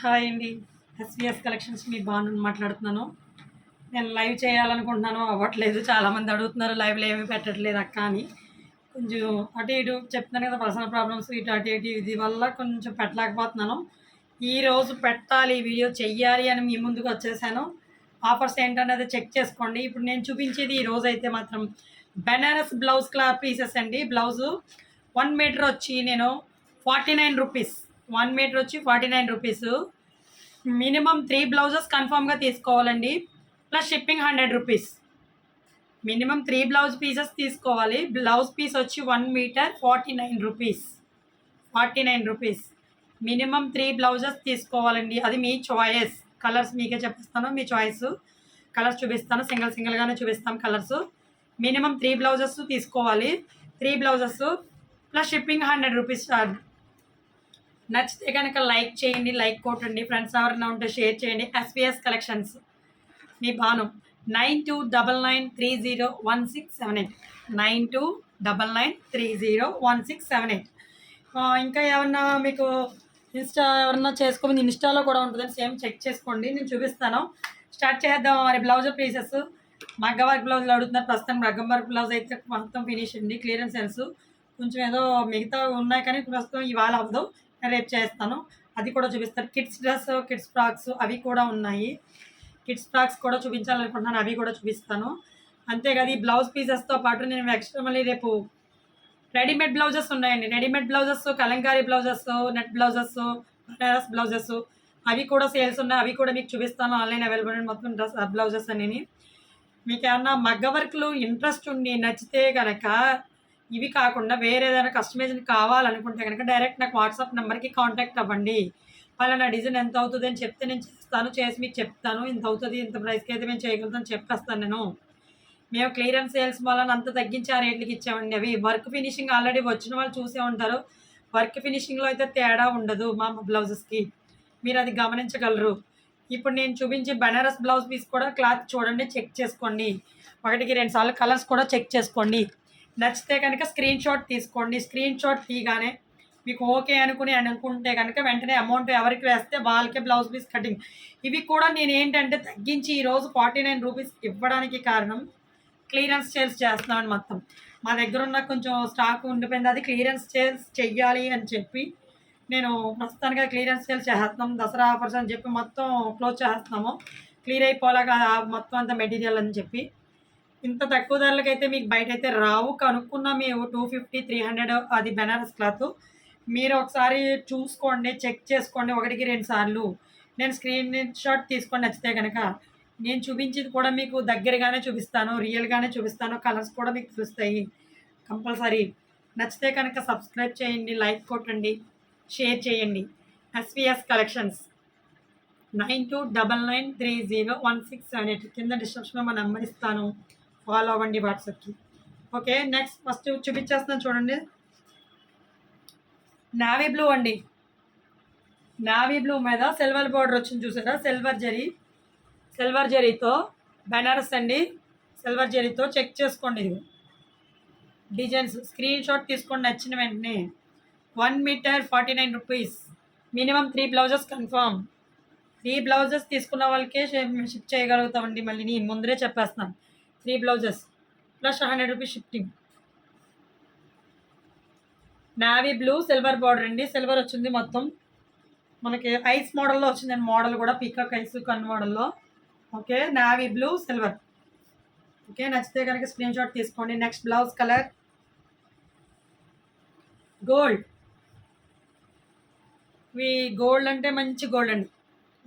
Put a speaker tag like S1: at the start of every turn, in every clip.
S1: Hi అండి. SVS collections మీ బాను మాట్లాడుతున్నాను. నేను లైవ్ చేయాలనుకుంటున్నాను అవ్వట్లేదు. చాలామంది అడుగుతున్నారు లైవ్లో ఏమీ పెట్టట్లేదు అక్క అని. కొంచెం అటు ఇటు చెప్తున్నాను కదా పర్సనల్ ప్రాబ్లమ్స్ ఇటు అటు ఇటు ఇది వల్ల కొంచెం పెట్టలేకపోతున్నాను. ఈ రోజు పెట్టాలి వీడియో చెయ్యాలి అని మీ ముందుకు వచ్చేసాను. ఆఫర్స్ ఏంటనేది చెక్ చేసుకోండి. ఇప్పుడు నేను చూపించేది ఈ రోజు అయితే మాత్రం బెనారస్ బ్లౌజ్ క్లా పీసెస్ అండి. బ్లౌజు వన్ మీటర్ వచ్చి నేను forty nine rupees. One metre వచ్చి forty nine rupees. Minimum three blouses కన్ఫామ్గా తీసుకోవాలండి. Plus shipping hundred rupees. Minimum three blouse pieces తీసుకోవాలి. బ్లౌజ్ పీస్ వచ్చి one metre forty nine rupees. Forty nine rupees. Minimum three blouses తీసుకోవాలండి. అది మీ choice colours మీకే చెప్పిస్తాను మీ చాయిస్ కలర్స్ చూపిస్తాను సింగిల్ సింగిల్గానే చూపిస్తాం కలర్స్ మినిమం త్రీ బ్లౌజెస్ తీసుకోవాలి. Three blouses. Plus shipping hundred rupees charge నచ్చితే కనుక లైక్ చేయండి లైక్ కొట్టండి ఫ్రెండ్స్ ఎవరైనా ఉంటే షేర్ చేయండి. ఎస్విఎస్ కలెక్షన్స్ మీ Bhanu. Nine two double nine three zero one six seven eight nine two double nine three zero one six seven eight ఇంకా ఏమన్నా మీకు ఇన్స్టా ఎవరన్నా చేసుకోమని ఇన్స్టాలో కూడా ఉంటుందని సేమ్ చెక్ చేసుకోండి నేను చూపిస్తాను. స్టార్ట్ చేద్దాం మరి బ్లౌజ్ పీసెస్ మగ్గ వర్క్ బ్లౌజులు అడుగుతున్నారు ప్రస్తుతం మగ్గం వర్క్ బ్లౌజ్ అయితే మొత్తం ఫినిష్ అండి క్లియరెన్స్ సెన్స్ కొంచెం ఏదో మిగతా ఉన్నాయి కానీ ప్రస్తుతం ఇవాళ అవ్వదు. రేపు చేస్తాను. అది కూడా చూపిస్తాను. కిడ్స్ డ్రెస్ కిడ్స్ ఫ్రాక్స్ అవి కూడా ఉన్నాయి. కిడ్స్ ఫ్రాక్స్ కూడా చూపించాలనుకుంటున్నాను. అవి కూడా చూపిస్తాను. అంతేకాదు ఈ బ్లౌజ్ పీసెస్తో పాటు నేను ఎక్స్ట్రా మళ్ళీ రేపు రెడీమేడ్ బ్లౌజెస్ ఉన్నాయండి. Readymade blouses Kalamkari blouses net blouses Banaras blouses అవి కూడా సేల్స్ ఉన్నాయి. అవి కూడా మీకు చూపిస్తాను. ఆన్లైన్ అవైలబుల్ మొత్తం డ్రెస్ బ్లౌజెస్ అని మీకు ఏమన్నా మగ్గ వర్క్లు ఇంట్రెస్ట్ ఉండి నచ్చితే కనుక ఇవి కాకుండా వేరే ఏదైనా కస్టమైజేషన్ కావాలనుకుంటే కనుక డైరెక్ట్ నాకు వాట్సాప్ నెంబర్కి కాంటాక్ట్ అవ్వండి. పలానా డిజైన్ ఎంత అవుతుంది అని చెప్తే నేను చేస్తాను చేసి మీకు చెప్తాను. ఇంత అవుతుంది ఇంత ప్రైస్కి అయితే మేము చేయగలుగుతాం చెప్పేస్తాను నేను. మేము క్లియరెన్స్ సేల్స్ వలన అంత తగ్గించి ఆ రేట్లకి ఇచ్చామండి అవి. వర్క్ ఫినిషింగ్ ఆల్రెడీ వచ్చిన వాళ్ళు చూసే ఉంటారు. వర్క్ ఫినిషింగ్లో అయితే తేడా ఉండదు మా బ్లౌజెస్కి మీరు అది గమనించగలరు. ఇప్పుడు నేను చూపించే బనారస్ బ్లౌజ్ పీస్ కూడా క్లాత్ చూడండి చెక్ చేసుకోండి. ఒకటికి రెండు సార్లు కలర్స్ కూడా చెక్ చేసుకోండి. నచ్చితే కనుక స్క్రీన్ షాట్ తీసుకోండి. స్క్రీన్ షాట్ తీయగానే మీకు ఓకే అనుకుని అనుకుంటే కనుక వెంటనే అమౌంట్ ఎవరికి వేస్తే వాళ్ళకే బ్లౌజ్ పీస్ కటింగ్ ఇవి కూడా నేను ఏంటంటే తగ్గించి ఈరోజు ఫార్టీ నైన్ రూపీస్ ఇవ్వడానికి కారణం క్లియరెన్స్ సేల్స్ చేస్తున్నామని మొత్తం. మా దగ్గర ఉన్న కొంచెం స్టాక్ ఉండిపోయింది. అది క్లియరెన్స్ సేల్స్ చెయ్యాలి అని చెప్పి నేను ప్రస్తుతానికి క్లియరెన్స్ సేల్స్ చేస్తున్నాం. దసరా ఆఫర్స్ అని చెప్పి మొత్తం క్లోజ్ చేస్తున్నాము. క్లియర్ అయిపోలాగా మొత్తం అంత మెటీరియల్ అని చెప్పి. ఇంత తక్కువ ధరలకు అయితే మీకు బయట అయితే రావు. కనుక్కున్న మేము టూ ఫిఫ్టీ త్రీ హండ్రెడ్ అది బెనారస్ క్లాత్. మీరు ఒకసారి చూసుకోండి చెక్ చేసుకోండి. ఒకటికి రెండు సార్లు. నేను స్క్రీన్ షాట్ తీసుకొని నచ్చితే కనుక నేను చూపించేది కూడా మీకు దగ్గరగానే చూపిస్తాను రియల్గానే చూపిస్తాను. కలర్స్ కూడా మీకు చూస్తాయి కంపల్సరీ. నచ్చితే కనుక సబ్స్క్రైబ్ చేయండి లైక్ కొట్టండి షేర్ చేయండి. SVS collections nine two double nine three zero one six seven eight. కింద డిస్క్రిప్షన్లో మా నెంబర్ ఇస్తాను. ఫాలో అవ్వండి వాట్సాప్కి. ఓకే నెక్స్ట్ ఫస్ట్ చూపించేస్తున్నాను చూడండి. నావీ బ్లూ అండి. నావీ బ్లూ మీద సిల్వర్ బార్డర్ వచ్చింది చూసారా? సిల్వర్ జరీ. సిల్వర్ జరీతో బెనారస్ అండి. సిల్వర్ జరీతో చెక్ చేసుకోండి. ఇది డిజైన్స్ స్క్రీన్ షాట్ తీసుకోండి నచ్చిన వెంటనే. One metre forty nine rupees minimum three blouses confirm three blouses తీసుకున్న వాళ్ళకే షిప్ చేయగలుగుతామండి. మళ్ళీ నేను ముందరే చెప్పేస్తున్నాను. Three blouses plus hundred rupees shifting navy blue silver border అండి. సిల్వర్ వచ్చింది మొత్తం. మనకి ఐస్ మోడల్లో వచ్చింది మోడల్ కూడా పీకాక్ ఐస్ కన్ మోడల్లో. Okay navy blue silver. Okay నచ్చితే కనుక స్క్రీన్ షాట్ తీసుకోండి. నెక్స్ట్ బ్లౌజ్ కలర్ గోల్డ్ ఇవి గోల్డ్ అంటే మంచి గోల్డ్ అండి.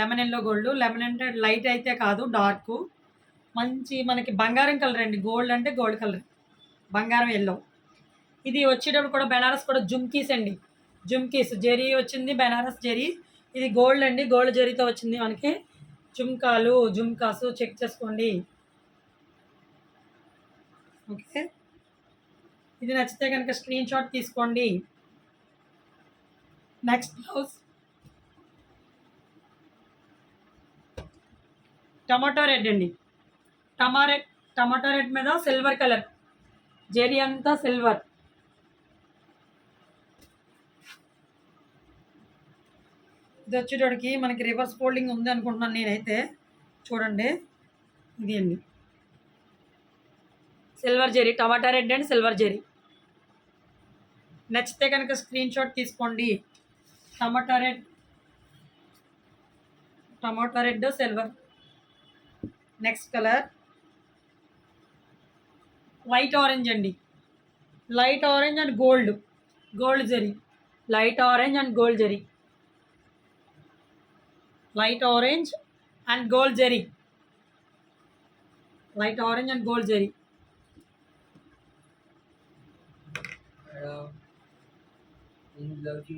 S1: లెమన్ ఎల్లో గోల్డ్ లెమన్ అంటే లైట్ అయితే కాదు డార్క్ మంచి మనకి బంగారం కలర్ అండి. గోల్డ్ అంటే గోల్డ్ కలర్. బంగారం ఎల్లో ఇది వచ్చేటప్పుడు కూడా బెనారస్ కూడా జుమ్కీస్ అండి. జుమ్కీస్. జెరీ వచ్చింది బెనారస్ జెరీ. ఇది గోల్డ్ అండి. గోల్డ్ జెరీతో వచ్చింది మనకి. జుమ్కాలు జుమ్కాసు చెక్ చేసుకోండి. ఓకే. ఇది నచ్చితే కనుక స్క్రీన్ షాట్ తీసుకోండి. Next blouse. టమాటో రెడ్ అండి. టమారెడ్ టమాటా రెడ్ మీద సిల్వర్ కలర్. జెరీ అంతా సిల్వర్. ఇది వచ్చేటోడికి మనకి రివర్స్ ఫోల్డింగ్ ఉంది అనుకుంటున్నాను నేనైతే. చూడండి. ఇది అండి silver zari tomato red and silver zari నచ్చితే కనుక స్క్రీన్ షాట్ తీసుకోండి. Tomato red tomato red silver. Next colour. Light orange అండి. Light orange and gold. Gold zari. Light orange and gold zari. Light orange and gold zari. Light orange and gold zari.
S2: ఇందులోకి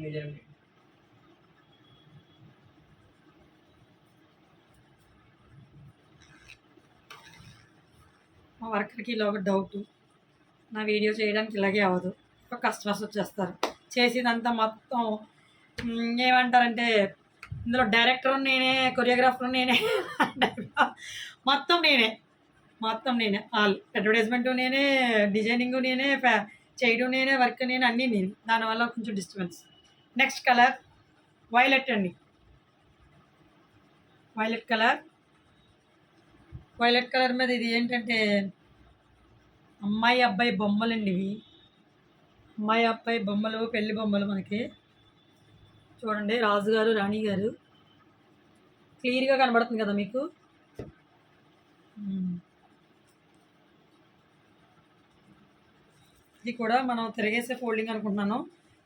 S1: మా వర్కర్కి ఇలా ఒక doubt నా video చేయడానికి ఇలాగే అవ్వదు. ఒక కస్టమర్స్ వచ్చేస్తారు. చేసేదంతా మొత్తం ఏమంటారంటే ఇందులో డైరెక్టర్ నేనే కొరియోగ్రాఫర్ నేనే మొత్తం నేనే. మొత్తం నేనే. ఆల్. అడ్వర్టైజ్మెంట్ నేనే డిజైనింగ్ నేనే ఫ్యా చేయడం నేనే వర్క్ నేనే అన్నీ నేను. దానివల్ల కొంచెం డిస్టర్బెన్స్ నెక్స్ట్ కలర్ వైలెట్ అండి. వైలెట్ కలర్ వైలెట్ కలర్ మీద ఇది ఏంటంటే అమ్మాయి అబ్బాయి బొమ్మలండి ఇవి అమ్మాయి అబ్బాయి బొమ్మలు పెళ్ళి బొమ్మలు మనకి. చూడండి రాజుగారు రాణి గారు క్లియర్గా కనబడుతుంది కదా మీకు? ఇది కూడా మనం తిరగేసే ఫోల్డింగ్ అనుకుంటున్నాను.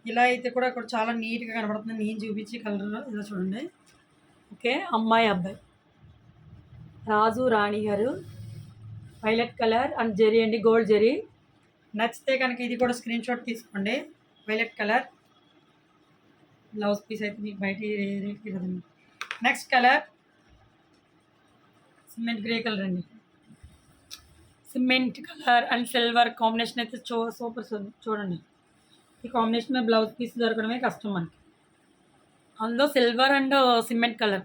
S1: ఇలా అయితే కూడా ఇక్కడ చాలా నీట్గా కనబడుతుంది. నేను చూపించి కలర్ ఇలా చూడండి. ఓకే అమ్మాయి అబ్బాయి. రాజు రాణి గారు వైలెట్ కలర్ అండ్ జెరీ అండి గోల్డ్ జెరీ నచ్చితే కనుక ఇది కూడా స్క్రీన్ షాట్ తీసుకోండి. వైలెట్ కలర్ బ్లౌజ్ పీస్ అయితే మీకు బయట రేట్కి కదండి next colour cement grey colour అండి. Cement colour and silver combination అయితే చూ సూపర్ చూడండి. ఈ కాంబినేషన్ బ్లౌజ్ పీస్ దొరకడమే కష్టం మనకి. అందులో సిల్వర్ అండ్ సిమెంట్ కలర్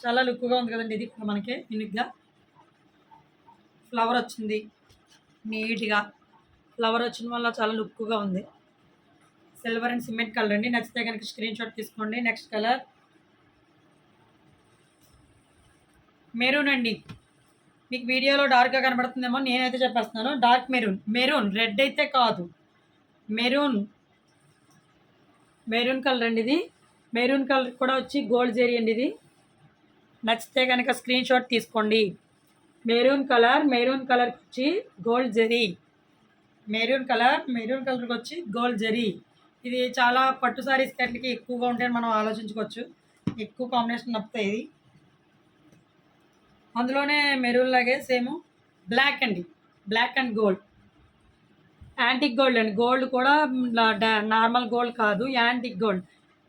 S1: చాలా లుక్గా ఉంది కదండి ఇది కూడా మనకి యూనిక్గా ఫ్లవర్ వచ్చింది. నీట్గా ఫ్లవర్ వచ్చిన వల్ల చాలా లుక్గా ఉంది. సిల్వర్ అండ్ సిమెంట్ కలర్ అండి. నచ్చితే కనుక స్క్రీన్ షాట్ తీసుకోండి. నెక్స్ట్ కలర్ మెరూన్ అండి. మీకు వీడియోలో డార్క్గా కనబడుతుందేమో నేనైతే చెప్పేస్తున్నాను. డార్క్ మెరూన్ మెరూన్ రెడ్ అయితే కాదు. మెరూన్ మెరూన్ కలర్ అండి ఇది. మెరూన్ కలర్ కూడా వచ్చి గోల్డ్ జెరీ అండి ఇది. నచ్చితే కనుక స్క్రీన్ షాట్ తీసుకోండి. మెరూన్ కలర్ మెరూన్ కలర్కి వచ్చి gold zari. Maroon colour maroon కలర్కి వచ్చి గోల్డ్ జరీ. ఇది చాలా పట్టు సారీస్ కట్లకి ఎక్కువగా ఉంటాయని మనం ఆలోచించుకోవచ్చు. ఎక్కువ కాంబినేషన్ నప్పుతాయి ఇది. అందులోనే మెరూన్ లాగే సేమ్ బ్లాక్ అండి. Black and gold. Antique gold అండి. గోల్డ్ కూడా నార్మల్ గోల్డ్ కాదు antique gold.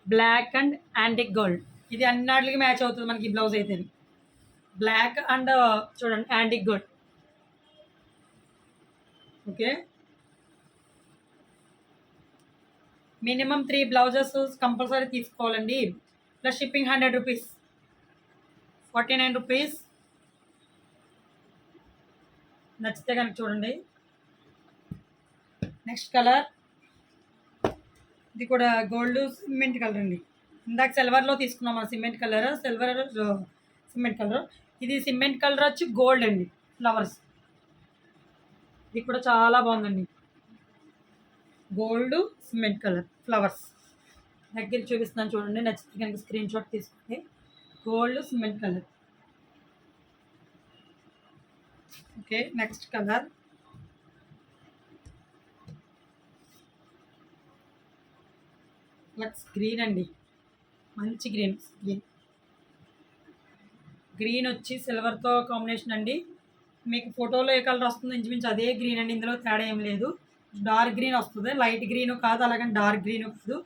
S1: Black and antique gold. ఇది అన్నిటికి మ్యాచ్ అవుతుంది మనకి బ్లౌజ్ అయితే బ్లాక్ అండ్ చూడండి antique gold. Okay. Minimum three blouses compulsory తీసుకోవాలండి. Plus shipping hundred rupees. Forty nine rupees. నచ్చితే కనుక చూడండి. Next colour. ఇది కూడా గోల్డ్ సిమెంట్ కలర్ అండి. ఇందాక సిల్వర్లో తీసుకున్నాం cement colour. Silver cement colour. ఇది సిమెంట్ కలర్ వచ్చి గోల్డ్ అండి ఫ్లవర్స్. ఇది కూడా చాలా బాగుందండి. Gold cement colour flowers. దగ్గర చూపిస్తున్నాను చూడండి నచ్చితే కనుక స్క్రీన్ షాట్ తీసుకుంటే gold cement colour. Okay next colour. Lux green అండి. మంచి గ్రీన్ గ్రీన్. గ్రీన్ వచ్చి సిల్వర్తో కాంబినేషన్ అండి. మీకు ఫోటోలో ఏ కలర్ వస్తుంది ఇంచుమించు అదే గ్రీన్ అండి. ఇందులో తేడా ఏం లేదు. డార్క్ గ్రీన్ వస్తుంది. లైట్ గ్రీన్ కాదు అలాగని డార్క్ గ్రీన్ కాదు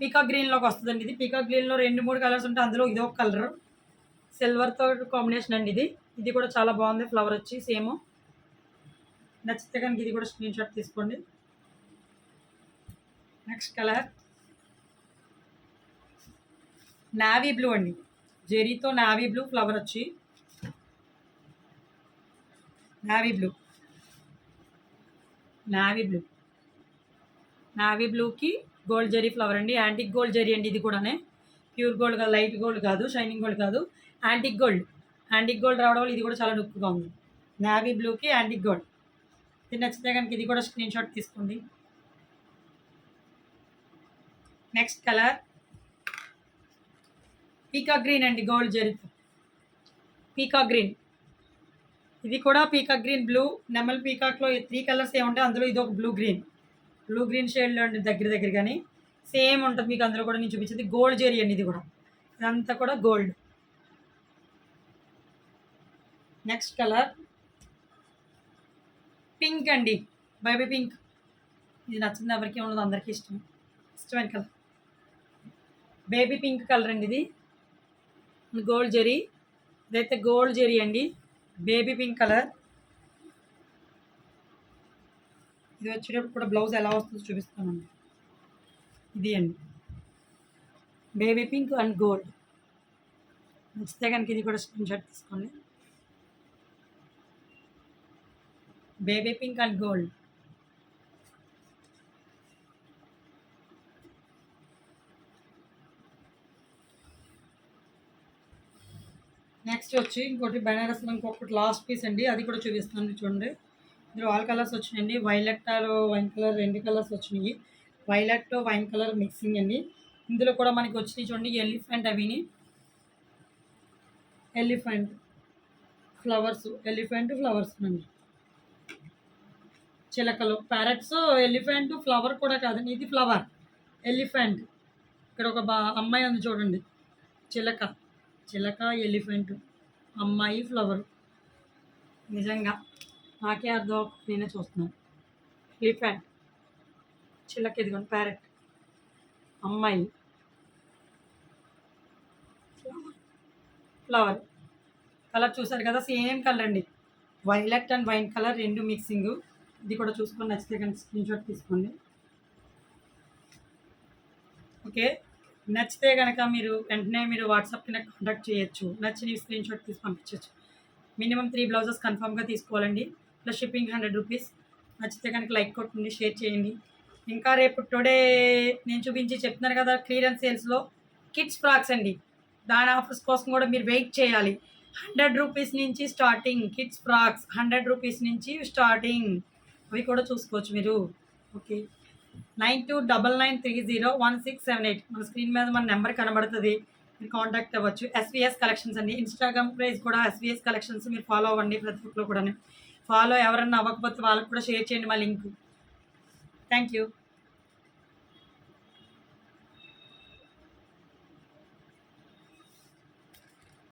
S1: పీకాక్ గ్రీన్లోకి వస్తుందండి ఇది. పీకాక్ గ్రీన్లో రెండు మూడు కలర్స్ ఉంటాయి అందులో ఇది ఒక కలర్. సిల్వర్తో కాంబినేషన్ అండి ఇది. ఇది కూడా చాలా బాగుంది. ఫ్లవర్ వచ్చి సేమ్. నచ్చితే కనుక ఇది కూడా స్క్రీన్ షాట్ తీసుకోండి. Next colour. నావీ బ్లూ అండి. జెరీతో నావీ బ్లూ ఫ్లవర్ వచ్చి. Navy blue. Navy blue. Navy బ్లూకి గోల్డ్ జెరీ ఫ్లవర్ అండి. యాంటిక్ గోల్డ్ జెరీ అండి ఇది కూడానే. ప్యూర్ గోల్డ్ కాదు లైట్ గోల్డ్ కాదు షైనింగ్ గోల్డ్ కాదు. Antique gold. యాంటిక్ గోల్డ్ రావడం వల్ల ఇది కూడా చాలా లుక్గా ఉంది. నావీ బ్లూకి యాంటిక్ గోల్డ్. ఇది నచ్చితే కనుక ఇది కూడా స్క్రీన్ షాట్ తీసుకోండి. Next colour. పీకా గ్రీన్ అండి గోల్డ్ జరీతో పీకా గ్రీన్. ఇది కూడా పీకా గ్రీన్ బ్లూ నెమల్ పీకాక్లో త్రీ కలర్స్ ఏముంటాయి అందులో ఇది ఒక బ్లూ గ్రీన్. బ్లూ గ్రీన్ షేడ్లో అండి దగ్గర దగ్గర కానీ. సేమ్ ఉంటుంది మీకు అందులో కూడా నేను చూపించింది గోల్డ్ జెరీ అండి ఇది కూడా. ఇదంతా కూడా గోల్డ్. Next colour. పింక్ అండి బేబీ పింక్. ఇది నచ్చింది ఎవరికి ఉండదు అందరికీ ఇష్టం. ఇష్టమైన కలర్. బేబీ పింక్ కలర్ అండి ఇది. గోల్డ్ జెరీ. ఇదైతే గోల్డ్ జెరీ అండి. Baby pink colour. ఇది వచ్చేటప్పుడు కూడా బ్లౌజ్ ఎలా వస్తుందో చూపిస్తానండి. ఇది అండి. Baby pink and gold. నచ్చితే కనుక ఇది కూడా స్క్రీన్ షాట్ తీసుకోండి. Baby pink and gold. Next వచ్చి ఇంకోటి బెనారస్లో ఇంకొకటి లాస్ట్ పీస్ అండి. అది కూడా చూపిస్తాను చూడండి. ఇందులో ఆల్ కలర్స్ వచ్చినాయండి. వైలెట్ వైన్ కలర్ రెండు కలర్స్ వచ్చినాయి. వైలెట్ వైన్ కలర్ మిక్సింగ్ అండి. ఇందులో కూడా మనకి వచ్చినాయి చూడండి ఎలిఫెంట్ అవిని. ఎలిఫెంట్ ఫ్లవర్స్ ఎలిఫెంట్ ఫ్లవర్స్ అండి. చిలకలు ప్యారెట్స్ ఎలిఫెంట్ ఫ్లవర్ కూడా కాదండి ఇది ఫ్లవర్ ఎలిఫెంట్ ఇక్కడ ఒక బా అమ్మాయి ఉంది చూడండి. చిలక. చిలక ఎలిఫెంట్ అమ్మాయి ఫ్లవర్. నిజంగా నాకే అర్థం నేనే చూస్తున్నాను. ఎలిఫెంట్ చిలక ఇదిగోండి ప్యారెట్ అమ్మాయి ఫ్లవర్. కలర్ చూసారు కదా సేమ్ కలర్ అండి. వైలెట్ అండ్ వైన్ కలర్ రెండు మిక్సింగ్. ఇది కూడా చూసుకొని నచ్చితే కనుక స్క్రీన్ షాట్ తీసుకోండి. ఓకే? నచ్చితే కనుక మీరు వెంటనే మీరు వాట్సాప్కి నాకు కాంటాక్ట్ చేయొచ్చు. నచ్చిన స్క్రీన్ షాట్ తీసి పంపించవచ్చు మినిమం త్రీ బ్లౌజెస్ కన్ఫామ్గా తీసుకోవాలండి. ప్లస్ షిప్పింగ్ హండ్రెడ్ రూపీస్ నచ్చితే కనుక లైక్ కొట్టండి షేర్ చేయండి. ఇంకా రేపు టుడే నేను చూపించి చెప్తున్నాను కదా క్లియరెన్స్ సేల్స్లో కిడ్స్ ఫ్రాక్స్ అండి. దాని ఆఫర్స్ కోసం కూడా మీరు వెయిట్ చేయాలి. హండ్రెడ్ రూపీస్ నుంచి starting kids frocks hundred rupees నుంచి స్టార్టింగ్ అవి కూడా చూసుకోవచ్చు మీరు. Okay nine two double nine three zero one six seven eight. మన స్క్రీన్ మీద మన నెంబర్ కనబడుతుంది. మీరు కాంటాక్ట్ అవ్వచ్చు. ఎస్విఎస్ కలెక్షన్స్ అండి. ఇన్స్టాగ్రామ్ పేజ్ కూడా ఎస్విఎస్ కలెక్షన్స్ మీరు ఫాలో అవ్వండి ప్రతి ఒక్కరు కూడా ఫాలో ఎవరన్నా అవ్వకపోతే వాళ్ళకి కూడా షేర్ చేయండి మా లింక్ థ్యాంక్ యూ